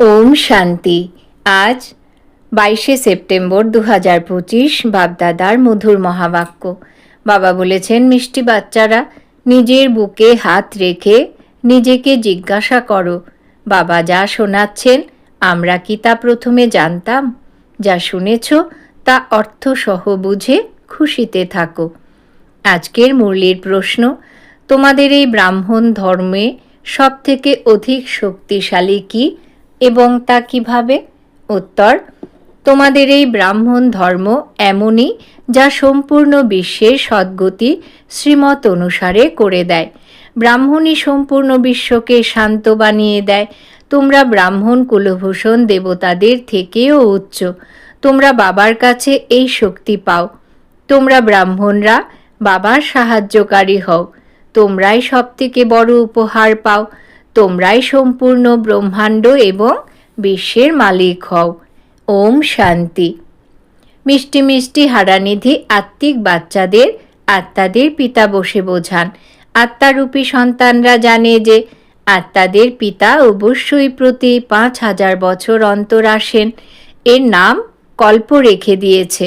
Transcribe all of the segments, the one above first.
ওম শান্তি। আজ বাইশে সেপ্টেম্বর দু হাজার পঁচিশ বাগদাদার মধুর মহাবাক্য। বাবা বলেছেন, মিষ্টি বাচ্চারা, নিজের বুকে হাত রেখে নিজেকে জিজ্ঞাসা করো, বাবা যা শোনাচ্ছেন, আমরা কি তা প্রথমে জানতাম? যা শুনেছ, তা অর্থসহ বুঝে খুশিতে থাকো। আজকের মুরলির প্রশ্ন, তোমাদের এই ব্রাহ্মণ ধর্মে সবথেকে অধিক শক্তিশালী কি এবং তা কীভাবে? উত্তর, তোমাদের এই ব্রাহ্মণ ধর্ম এমনই যা সম্পূর্ণ বিশ্বের সদ্গতি শ্রীমত অনুসারে করে দেয়। ব্রাহ্মণই সম্পূর্ণ বিশ্বকে শান্ত বানিয়ে দেয়। তোমরা ব্রাহ্মণ কুলভূষণ দেবতাদের থেকেও উচ্চ। তোমরা বাবার কাছে এই শক্তি পাও। তোমরা ব্রাহ্মণরা বাবার সাহায্যকারী হও। তোমরাই সবথেকে বড় উপহার পাও। তোমরাই সম্পূর্ণ ব্রহ্মাণ্ড এবং বিশ্বের মালিক হও। ওম শান্তি। মিষ্টি মিষ্টি হারানিধি আত্মিক বাচ্চাদের, আত্মাদের পিতা বসে বোঝান। আত্মারূপী সন্তানরা জানে যে আত্মাদের পিতা অবশ্যই প্রতি পাঁচ হাজার বছর অন্তর আসেন। এর নাম কল্প রেখে দিয়েছে,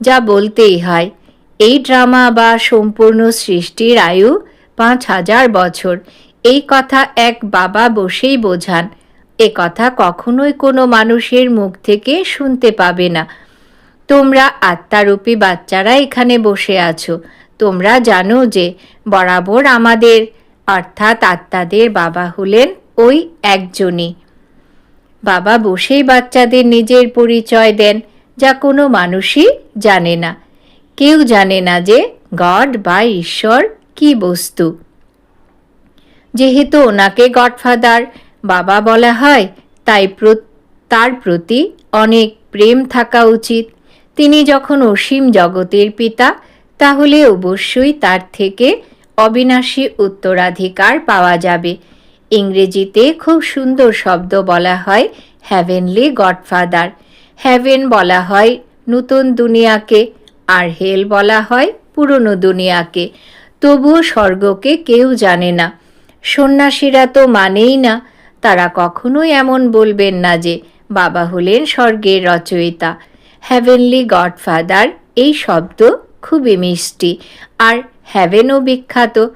যা বলতেই হয়, এই ড্রামা বা সম্পূর্ণ সৃষ্টির আয়ু পাঁচ হাজার বছর। এই কথা এক বাবা বসেই বোঝান। এ কথা কখনোই কোনো মানুষের মুখ থেকে শুনতে পাবে না। তোমরা আত্মারূপী বাচ্চারা এখানে বসে আছো। তোমরা জানো যে বরাবর আমাদের, অর্থাৎ আত্মাদের বাবা হলেন ওই একজনই। বাবা বসেই বাচ্চাদের নিজের পরিচয় দেন, যা কোনো মানুষই জানে না। কেউ জানে না যে গড বা ঈশ্বর কি বস্তু। যেহেতু ওনাকে গডফাদার বাবা বলা হয়, তাই তার প্রতি অনেক প্রেম থাকা উচিত। তিনি যখন অসীম জগতের পিতা, তাহলে অবশ্যই তার থেকে অবিনাশী উত্তরাধিকার পাওয়া যাবে। ইংরেজিতে খুব সুন্দর শব্দ বলা হয় হ্যাভেনলি গডফাদার হ্যাভেন বলা হয়, নতুন দুনিয়াকে। আর হেল বলা হয়, পুরনো দুনিয়াকে। তবুও স্বর্গকে কেউ জানে না। সন্ন্যাসীরা তো মানেই না, তারা কখনোই এমন বলবেন না যে বাবা হলেন স্বর্গের রচয়িতা। হ্যাভেনলি গডফাদার এই শব্দ খুবই মিষ্টি। আর হ্যাভেনও বিখ্যাত।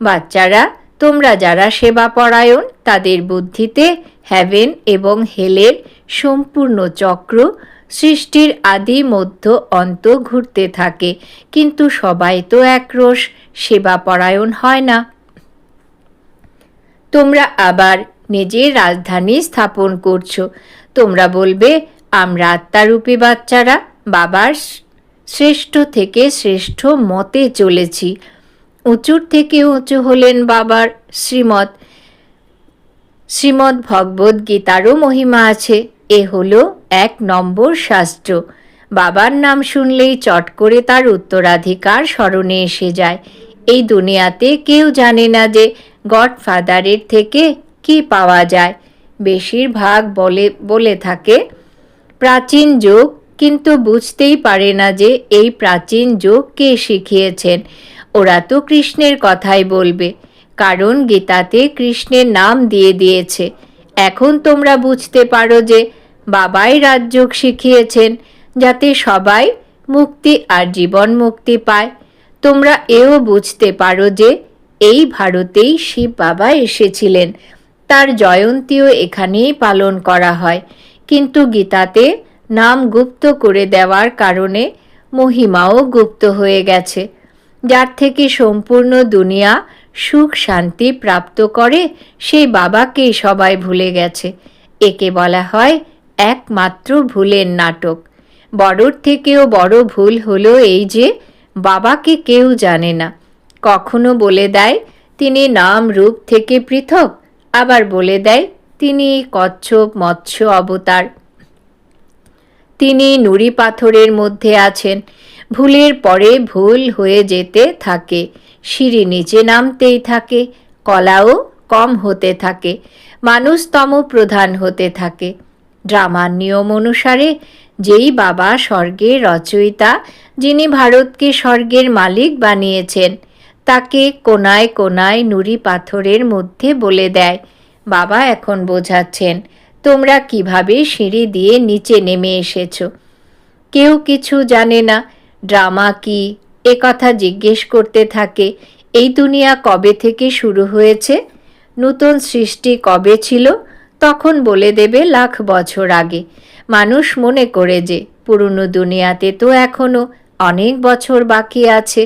বাচ্চারা, তোমরা যারা সেবা পরায়ণ, তাদের বুদ্ধিতে হ্যাভেন এবং হেলের সম্পূর্ণ চক্র সৃষ্টির আদি মধ্য অন্ত ঘুরতে থাকে। কিন্তু সবাই তো একরোশ, সেবা পরায়ণ হয় না। তোমরা আবার নিজের রাজধানী স্থাপন করছ। তোমরা বলবে, আমরা আত্মারূপী বাচ্চারা, বাবার শ্রেষ্ঠ থেকে শ্রেষ্ঠ মতে চলেছি। উঁচুর থেকে উঁচু হলেন বাবার শ্রীমৎ শ্রীমৎ ভগবদ গীতারও মহিমা আছে। এ হলো এক নম্বর শাস্ত্র। বাবার নাম শুনলেই চট করে তার উত্তরাধিকার স্মরণে এসে যায়। এই দুনিয়াতে কেউ জানে না যে গডফাদারের থেকে কি পাওয়া যায়? বেশিরভাগ বলে বলে থাকে, প্রাচীন যোগ, কিন্তু বুঝতেই পারে না যে এই প্রাচীন যোগ কে শিখিয়েছেন। ওরা তো কৃষ্ণের কথাই বলবে, কারণ গীতাতে কৃষ্ণের নাম দিয়ে দিয়েছে। এখন তোমরা বুঝতে পারো যে বাবাই রাজযোগ শিখিয়েছেন, যাতে সবাই মুক্তি আর জীবন মুক্তি পায়। তোমরা এও বুঝতে পারো যে এই ভারতেই শিব বাবা এসেছিলেন। তার জয়ন্তীও এখানেই পালন করা হয়। কিন্তু গীতাতে নাম গুপ্ত করে দেওয়ার কারণে মহিমাও গুপ্ত হয়ে গেছে। যার থেকে সম্পূর্ণ দুনিয়া সুখ শান্তি প্রাপ্ত করে সেই বাবাকেই সবাই ভুলে গেছে। একে বলা হয় একমাত্র ভুলের নাটক। বড়র থেকেও বড় ভুল হলো এই যে, বাবাকে কেউ জানে না। কখনো বলে দেয়, তিনি নাম রূপ থেকে পৃথক। আবার বলে দেয়, তিনি কচ্ছপ মৎস্য অবতার। তিনি নুড়ি পাথরের মধ্যে আছেন। ভুলের পরে ভুল হয়ে যেতে থাকে। সিঁড়ি নিচে নামতেই থাকে। কলাও কম হতে থাকে। মানুষ তম প্রধান হতে থাকে। ড্রামার নিয়ম অনুসারে, যেই বাবা স্বর্গের রচয়িতা, যিনি ভারতকে স্বর্গের মালিক বানিয়েছেন তাকে কোনায় কোনায় নুড়ি পাথরের মধ্যে বলে দেয়। বাবা এখন বোঝাচ্ছেন, তোমরা কীভাবে সিঁড়ি দিয়ে নিচে নেমে এসেছ? কেউ কিছু জানে না, ড্রামা কি? এ কথা জিজ্ঞেস করতে থাকে, এই দুনিয়া কবে থেকে শুরু হয়েছে? নূতন সৃষ্টি কবে ছিল? তখন বলে দেবে লাখ বছর আগে। মানুষ মনে করে যে, পুরনো দুনিয়াতে তো এখনও অনেক বছর বাকি আছে।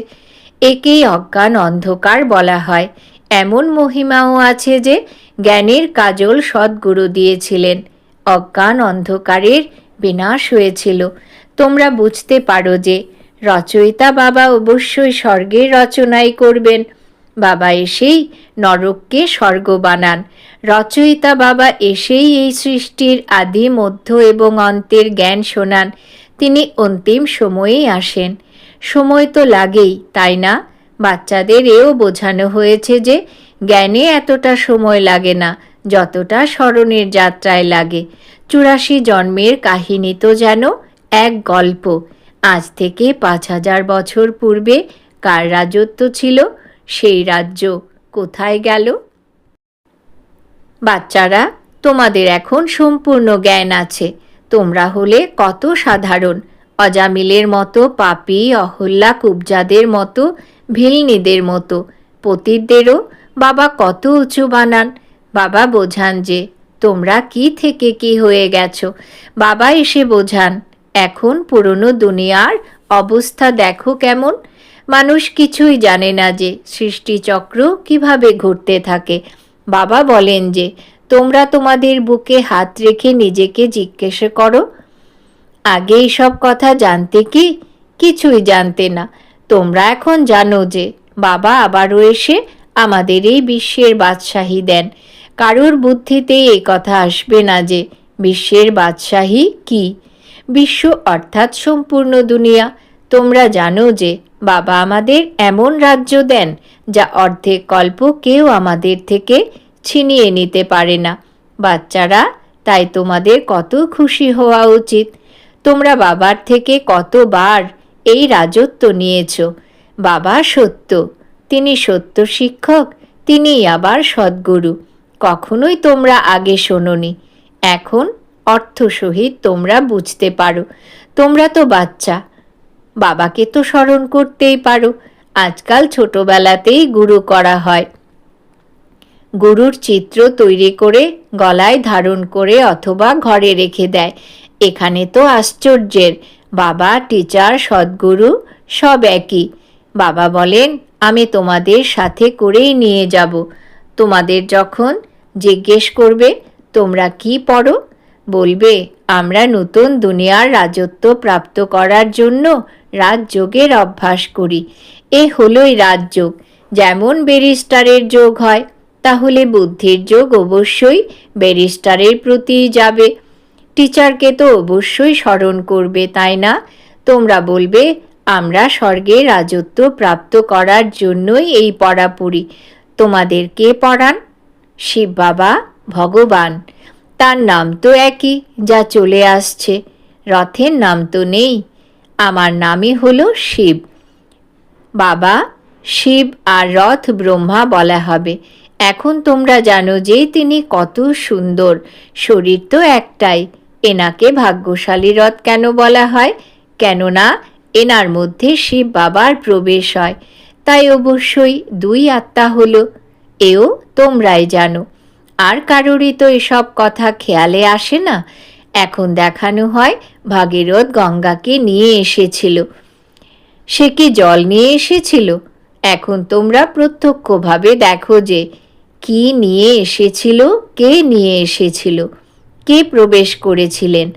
একেই অজ্ঞান অন্ধকার বলা হয়। এমন মহিমাও আছে যে জ্ঞানের কাজল সদ্গুরু দিয়েছিলেন। অজ্ঞান অন্ধকারের বিনাশ হয়েছিল। তোমরা বুঝতে পারো যে রচয়িতা বাবা অবশ্যই স্বর্গের রচনাই করবেন। বাবা এসেই নরককে স্বর্গ বানান। রচয়িতা বাবা এসেই এই সৃষ্টির আদি, মধ্য এবং অন্তের জ্ঞান শোনান। তিনি অন্তিম সময়েই আসেন। সময় তো লাগেই, তাই না? বাচ্চাদের এও বোঝানো হয়েছে যে জ্ঞানে এতটা সময় লাগে না, যতটা স্মরণের যাত্রায় লাগে। চুরাশি জন্মের কাহিনী তো যেন এক গল্প। আজ থেকে পাঁচ হাজার বছর পূর্বে কার রাজত্ব ছিল? সেই রাজ্য কোথায় গেল? বাচ্চারা, তোমাদের এখন সম্পূর্ণ জ্ঞান আছে। তোমরা হলে কত সাধারণ। অজামিলের মতো, পাপি, অহল্যা, কুবজাদের মতো, ভিলনিদের মতো পতিরদেরও বাবা কত উঁচু বানান। বাবা বোঝান যে, তোমরা কি থেকে কি হয়ে গেছো? বাবা এসে বোঝান, এখন পুরনো দুনিয়ার অবস্থা দেখো কেমন। মানুষ কিছুই জানে না যে, সৃষ্টিচক্র কীভাবে ঘুরতে থাকে। বাবা বলেন যে, তোমরা তোমাদের বুকে হাত রেখে নিজেকে জিজ্ঞেস করো। আগে এইসব কথা জানতে কি? কিছুই জানতে না। তোমরা এখন জানো যে, বাবা আবারও এসে আমাদের এই বিশ্বের বাদশাহী দেন। কারোর বুদ্ধিতে এই কথা আসবে না যে, বিশ্বের বাদশাহী কি? বিশ্ব অর্থাৎ সম্পূর্ণ দুনিয়া। তোমরা জানো যে, বাবা আমাদের এমন রাজ্য দেন, যা অর্ধেক কল্প কেউ আমাদের থেকে ছিনিয়ে নিতে পারে না। বাচ্চারা, তাই তোমাদের কত খুশি হওয়া উচিত। তোমরা বাবার থেকে কতবার এই রাজত্ব নিয়েছ? বাবা সত্য, তিনি সত্য শিক্ষক, তিনি আবার সদ্গুরু। কখনোই তোমরা আগে শোনোনি। এখন অর্থ সহিত তোমরা বুঝতে পারো। তোমরা তো বাচ্চা, বাবাকে তো স্মরণ করতেই পারো। আজকাল ছোটবেলাতেই গুরু করা হয়। গুরুর চিত্র তৈরি করে গলায় ধারণ করে অথবা ঘরে রেখে দেয়। এখানে তো আশ্চর্যের। বাবা টিচার সদ্গুরু সব একই। বাবা বলেন, আমি তোমাদের সাথে করেই নিয়ে যাব। তোমাদের যখন জিজ্ঞেস করবে, তোমরা কি পড়ো? বলবে, আমরা নতুন দুনিয়ার রাজত্ব প্রাপ্ত করার জন্য রাজযোগের অভ্যাস করি। এ হলোই রাজযোগ। যেমন ব্যারিস্টারের যোগ হয়, তাহলে বুদ্ধির যোগ অবশ্যই ব্যারিস্টারের প্রতি যাবে। টিচারকে তো অবশ্যই স্মরণ করবে, তাই না? তোমরা বলবে, আমরা স্বর্গে রাজত্ব প্রাপ্ত করার জন্যই এই পড়া পড়ি তোমাদের কে পড়ান? শিব বাবা, ভগবান। তার নাম তো একই, যা চলে আসছে। রথের নাম তো নেই। আমার নামই হলো শিব। বাবা, শিব আর রথ ব্রহ্মা বলা হবে। এখন তোমরা জানো যে তিনি কত সুন্দর। শরীর তো একটাই। এনাকে ভাগ্যশালী রথ কেন বলা হয়? কেননা, এনার মধ্যে শিব বাবার প্রবেশ হয়। তাই অবশ্যই দুই আত্মা হলো। এও তোমরাই জানো। আর কারোরই তো এসব কথা খেয়ালে আসে না। এখন দেখানো হয় ভাগীরথ গঙ্গাকে নিয়ে এসেছিল। সে কি জল নিয়ে এসেছিল? এখন তোমরা প্রত্যক্ষভাবে দেখো যে কি নিয়ে এসেছিল, কে নিয়ে এসেছিল। কে প্রবেশ করেছিলেন?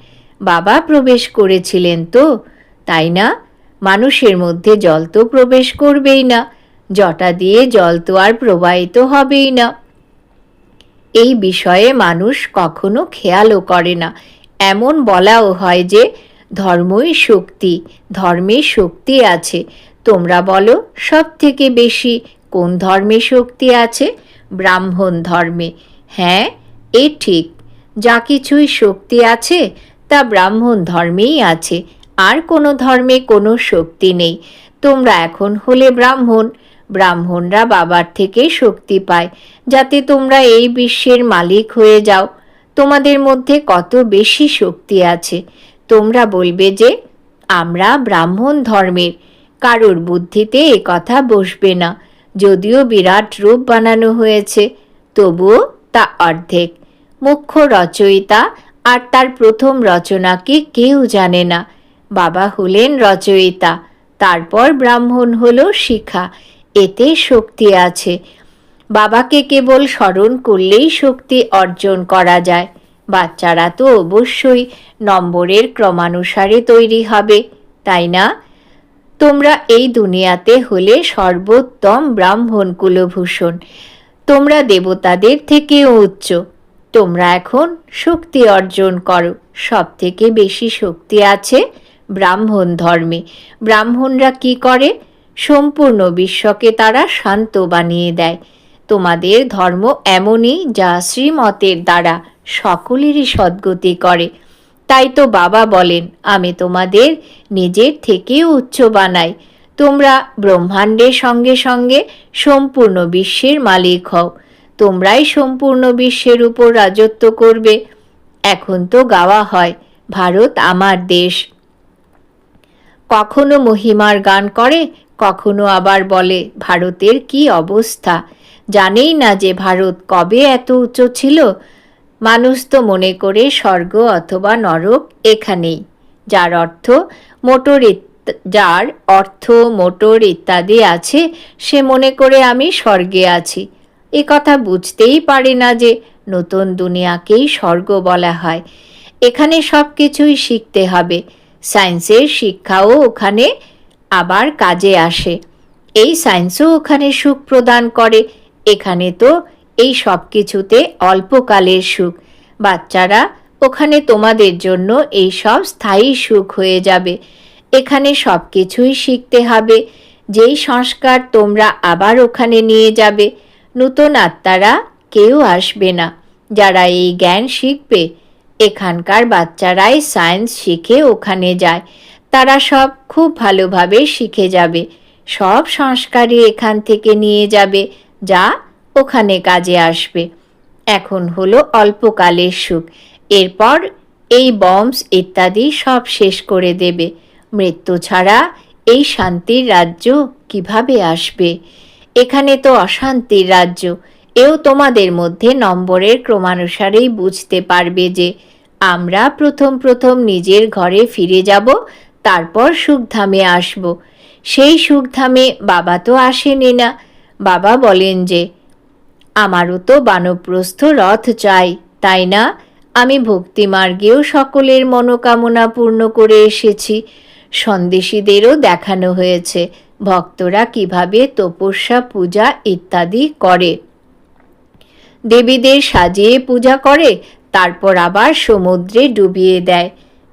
বাবা প্রবেশ করেছিলেন তো? তাই না? মানুষের মধ্যে জল তো প্রবেশ করবেই না। জটা দিয়ে জল তো আর প্রবাহিত হবেই না। এই বিষয়ে মানুষ কখনো খেয়ালও করে না। এমন বলাও হয় যে, ধর্মই শক্তি, ধর্মে শক্তি আছে। তোমরা বলো সব থেকে বেশি কোন ধর্মে শক্তি আছে? ব্রাহ্মণ ধর্মে। হ্যাঁ এ ঠিক। যা কিছুই শক্তি আছে, তা ব্রাহ্মণ ধর্মেই আছে। আর কোনো ধর্মে কোনো শক্তি নেই। তোমরা এখন হলে ব্রাহ্মণ। ব্রাহ্মণরা বাবার থেকে শক্তি পায়। যাতে তোমরা এই বিশ্বের মালিক হয়ে যাও। তোমাদের মধ্যে কত বেশি শক্তি আছে। তোমরা বলবে যে, আমরা ব্রাহ্মণ ধর্মের। কারোর বুদ্ধিতে এ কথা বসবে না। যদিও বিরাট রূপ বানানো হয়েছে, তবুও তা অর্ধেক। মুখ্য রচয়িতা, আর তার প্রথম রচনাকে কেউ জানে না। বাবা হলেন রচয়িতা, তারপর ব্রাহ্মণ হল শিখা। এতে শক্তি আছে। বাবাকে কেবল স্মরণ করলেই শক্তি অর্জন করা যায়। বাচ্চারা তো অবশ্যই নম্বরের ক্রমানুসারে তৈরি হবে, তাই না? তোমরা এই দুনিয়াতে হলে সর্বোত্তম ব্রাহ্মণ কুলভূষণ। তোমরা দেবতাদের থেকেও উচ্চ। তোমরা এখন শক্তি অর্জন করো। সব থেকে বেশি শক্তি আছে ব্রাহ্মণ ধর্মে। ব্রাহ্মণরা কি করে? সম্পূর্ণ বিশ্বকে তারা শান্ত বানিয়ে দেয়। তোমাদের ধর্ম এমনই যা শ্রীমতের দ্বারা সকলেরই সদ্গতি করে। তাই তো বাবা বলেন, আমি তোমাদের নিজের থেকেও উচ্চ বানাই। তোমরা ব্রহ্মাণ্ডের সঙ্গে সঙ্গে সম্পূর্ণ বিশ্বের মালিক হও। তোমরাই সম্পূর্ণ বিশ্বের উপর রাজত্ব করবে। এখন তো গাওয়া হয়, ভারত আমার দেশ। কখনো মহিমার গান করে, কখনো আবার বলে, ভারতের কি অবস্থা? জানেই না যে ভারত কবে এত উচ্চ ছিল। মানুষ তো মনে করে স্বর্গ অথবা নরক এখানেই। যার অর্থ মোটর যার অর্থ মোটর ইত্যাদি আছে, সে মনে করে আমি স্বর্গে আছি। এ কথা বুঝতেই পারে না যে নতুন দুনিয়াকেই স্বর্গ বলা হয়। এখানে সব কিছুই শিখতে হবে। সায়েন্সের শিক্ষাও ওখানে আবার কাজে আসে। এই সায়েন্সও ওখানে সুখ প্রদান করে। এখানে তো এই সব কিছুতে অল্পকালের সুখ। বাচ্চারা ওখানে তোমাদের জন্য এই সব স্থায়ী সুখ হয়ে যাবে। এখানে সব কিছুই শিখতে হবে। যেই সংস্কার তোমরা আবার ওখানে নিয়ে যাবে। নতুন আত্মারা কেউ আসবে না। যারা এই জ্ঞান শিখবে, এখানকার বাচ্চারাই সায়েন্স শিখে ওখানে যায়। তারা সব খুব ভালোভাবে শিখে যাবে। সব সংস্কারই এখান থেকে নিয়ে যাবে, যা ওখানে কাজে আসবে। এখন হলো অল্পকালের সুখ। এরপর এই বম্বস ইত্যাদি সব শেষ করে দেবে। মৃত্যু ছাড়া এই শান্তির রাজ্য কীভাবে আসবে? এখানে তো অশান্তির রাজ্য। এও তোমাদের মধ্যে নম্বরের ক্রমানুসারেই বুঝতে পারবে যে আমরা প্রথম প্রথম নিজের ঘরে ফিরে যাব, তারপর সুখধামে আসব। সেই সুখধামে বাবা তো আসেনি না। বাবা বলেন যে, আমারও তো বানপ্রস্থ রথ চাই, তাই না? আমি ভক্তিমার্গেও সকলের মনোকামনা পূর্ণ করে এসেছি। সন্দেশীদেরও দেখানো হয়েছে। ভক্তরা কীভাবে তপস্যা, পূজা ইত্যাদি করে? দেবীদের সাজিয়ে পূজা করে, তারপর আবার সমুদ্রে ডুবিয়ে দেয়।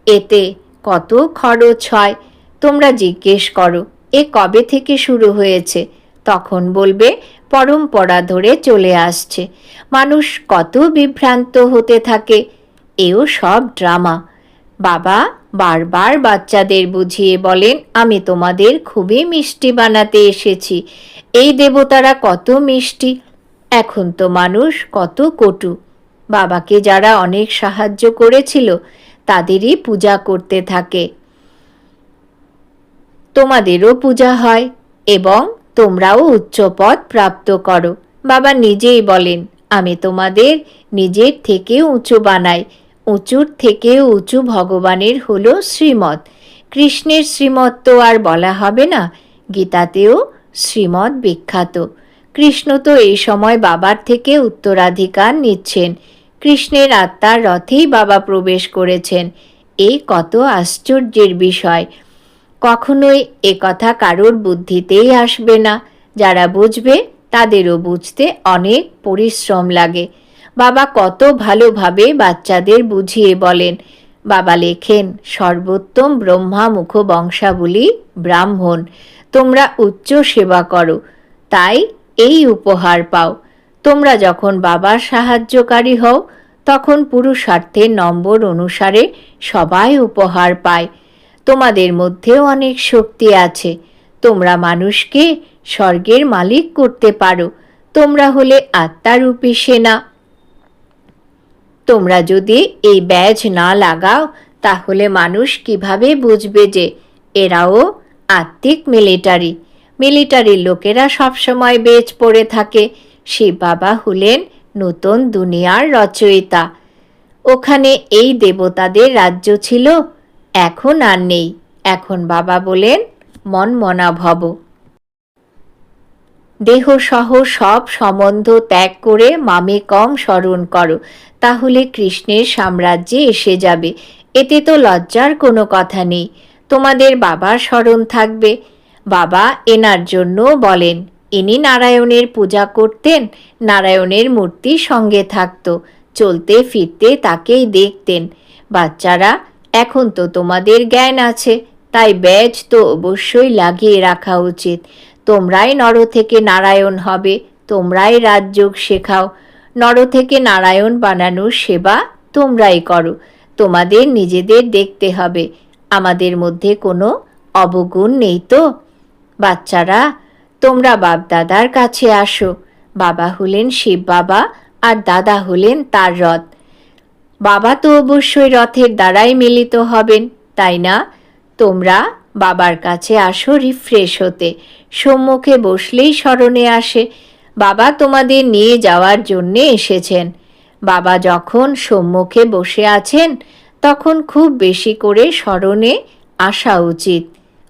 এতে কত খরচ হয়? তোমরা জিজ্ঞেস করো, এ কবে থেকে শুরু হয়েছে? তখন বলবে, পরম্পরা ধরে চলে আসছে। মানুষ কত বিভ্রান্ত হতে থাকে, এও সব ড্রামা। বাবা বারবার বাচ্চাদের বুঝিয়ে বলেন, আমি তোমাদের খুবই মিষ্টি বানাতে এসেছি। এই দেবতারা কত মিষ্টি। এখন তো মানুষ কত কটু। বাবাকে যারা অনেক সাহায্য করেছিল, তাদেরই পূজা করতে থাকে। তোমাদেরও পূজা হয় এবং তোমরাও উচ্চ পদ প্রাপ্ত করো। বাবা নিজেই বলেন, আমি তোমাদের নিজের থেকে উঁচু বানাই। উঁচুর থেকে উঁচু ভগবানের হল শ্রীমত কৃষ্ণের শ্রীমত তো আর বলা হবে না, গীতাতেও শ্রীমত বিখ্যাত। কৃষ্ণ তো এই সময় বাবার থেকে উত্তরাধিকার নিচ্ছেন। কৃষ্ণের আত্মার রথেই বাবা প্রবেশ করেছেন। এই কত আশ্চর্যের বিষয়। কখনোই এ কথা কারোর বুদ্ধিতেই আসবে না। যারা বুঝবে, তাদেরও বুঝতে অনেক পরিশ্রম লাগে। বাবা কত ভালোভাবে বাচ্চাদের বুঝিয়ে বলেন। বাবা লেখেন, সর্বোত্তম ব্রহ্মা মুখ বংশাবলী ব্রাহ্মণ, তোমরা উচ্চ সেবা করো, তাই এই উপহার পাও। তোমরা যখন বাবার সাহায্যকারী হও, তখন পুরুষার্থের নম্বর অনুসারে সবাই উপহার পায়। তোমাদের মধ্যেও অনেক শক্তি আছে। তোমরা মানুষকে স্বর্গের মালিক করতে পারো। তোমরা হলে আত্মারূপী সেনা। তোমরা যদি এই ব্যাজ না লাগাও, তাহলে মানুষ কীভাবে বুঝবে যে এরাও আত্মিক মিলিটারি? মিলিটারির লোকেরা সবসময় বেজ পড়ে থাকে। শিব বাবা হলেন নতুন দুনিয়ার রচয়িতা। ওখানে এই দেবতাদের রাজ্য ছিল, এখন আর নেই। এখন বাবা বলেন মন মনা ভব দেহসহ সব সম্বন্ধ ত্যাগ করে মামে কম স্মরণ করো, তাহলে কৃষ্ণের সাম্রাজ্যে এসে যাবে। এতে তো লজ্জার কোনো কথা নেই। তোমাদের বাবার স্মরণ থাকবে। বাবা এনার জন্য বলেন, ইনি নারায়ণের পূজা করতেন, নারায়ণের মূর্তি সঙ্গে থাকত, চলতে ফিরতে তাকেই দেখতেন। বাচ্চারা, এখন তো তোমাদের জ্ঞান আছে, তাই ব্যাজ তো অবশ্যই লাগিয়ে রাখা উচিত। তোমরাই নর থেকে নারায়ণ হবে, তোমরাই রাজযোগ শেখাও। নর থেকে নারায়ণ বানানোর সেবা তোমরাই করো, তোমাদের নিজেদের দেখতে হবে, আমাদের মধ্যে কোনো অবগুণ নেই তো? বাচ্চারা, তোমরা বাপ দাদার কাছে আসো, বাবা হলেন শিব বাবা আর দাদা হলেন তার রথ। বাবা তো অবশ্যই রথের দ্বারাই মিলিত হবেন, তাই না? তোমরা বাবার কাছে আসো রিফ্রেশ হতে। সম্মুখে বসলেই স্মরণে আসে, বাবা তোমাদের নিয়ে যাওয়ার জন্যে এসেছেন। বাবা যখন সম্মুখে বসে আছেন, তখন খুব বেশি করে স্মরণে আসা উচিত।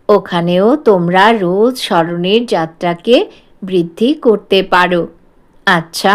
ওখানেও তোমরা রোজ স্মরণের যাত্রাকে বৃদ্ধি করতে পারো। আচ্ছা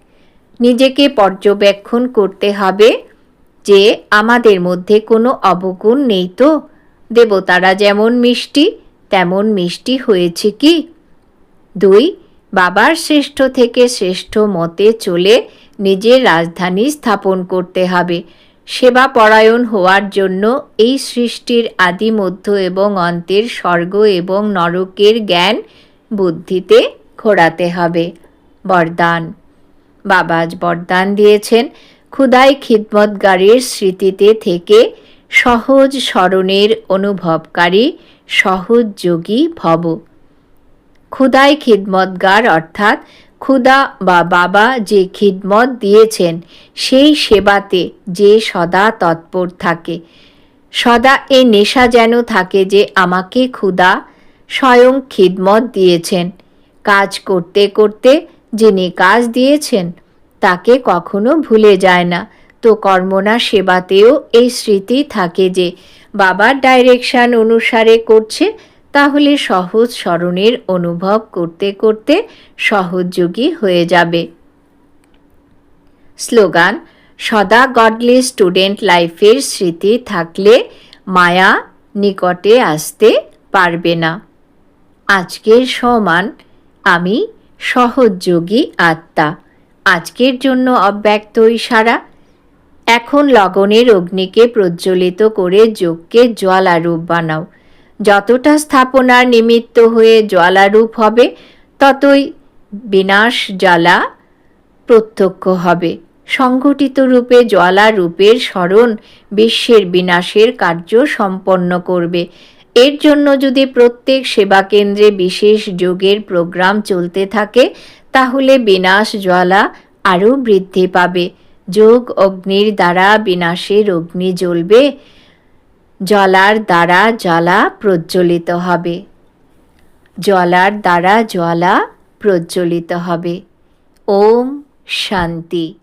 নিজেকে পর্যবেক্ষণ করতে হবে যে আমাদের মধ্যে কোনো অবগুণ নেই তো। দেবতারা যেমন মিষ্টি, তেমন মিষ্টি হয়েছে কি? দুই, বাবার শ্রেষ্ঠ থেকে শ্রেষ্ঠ মতে চলে নিজের রাজধানী স্থাপন করতে হবে। সেবা পরায়ণ হওয়ার জন্য এই সৃষ্টির আদি মধ্য এবং অন্তের স্বর্গ এবং নরকের জ্ঞান বুদ্ধিতে ঘোরাতে হবে। বরদান। বাবাজ বরদান দিয়েছেন। ক্ষুদাই খিদমতগারের স্মৃতিতে থেকে সহজ স্মরণের অনুভবকারী সহজ যোগী ভব। ক্ষুদাই খিদমতগার অর্থাৎ ক্ষুদা বা বাবা যে খিদমত দিয়েছেন, সেই সেবাতে যে সদা তৎপর থাকে। সদা এ নেশা যেন থাকে যে আমাকে ক্ষুদা স্বয়ং খিদমত দিয়েছেন। কাজ করতে করতে যিনি কাজ দিয়েছেন, তাকে কখনো ভুলে যায় না। তো কর্মনা সেবাতেও এই স্মৃতি থাকে যে, বাবার ডাইরেকশন অনুসারে করছে, তাহলে সহজ স্মরণের অনুভব করতে করতে সহযোগী হয়ে যাবে। স্লোগান, সদা গডলি স্টুডেন্ট লাইফের স্মৃতি থাকলে মায়া নিকটে আসতে পারবে না। আজকের সমান আমি সহযোগী আত্মা। আজকের জন্য অব্যক্ত ইশারা এখন লগনের অগ্নিকে প্রজ্বলিত করে যোগকে জ্বালারূপ বানাও। যতটা স্থাপনার নিমিত্ত হয়ে জ্বালারূপ হবে, ততই বিনাশ জ্বালা প্রত্যক্ষ হবে। সংঘটিত রূপে জ্বালা রূপের স্মরণ বিশ্বের বিনাশের কার্য সম্পন্ন করবে। এর জন্য যদি প্রত্যেক সেবা কেন্দ্রে বিশেষ যোগের প্রোগ্রাম চলতে থাকে, তাহলে বিনাশ জ্বালা আরও বৃদ্ধি পাবে। যোগ অগ্নির দ্বারা বিনাশের অগ্নি জ্বলবে জলার দ্বারা জ্বালা প্রজ্বলিত হবে। জলার দ্বারা জ্বালা প্রজ্বলিত হবে। ওম শান্তি।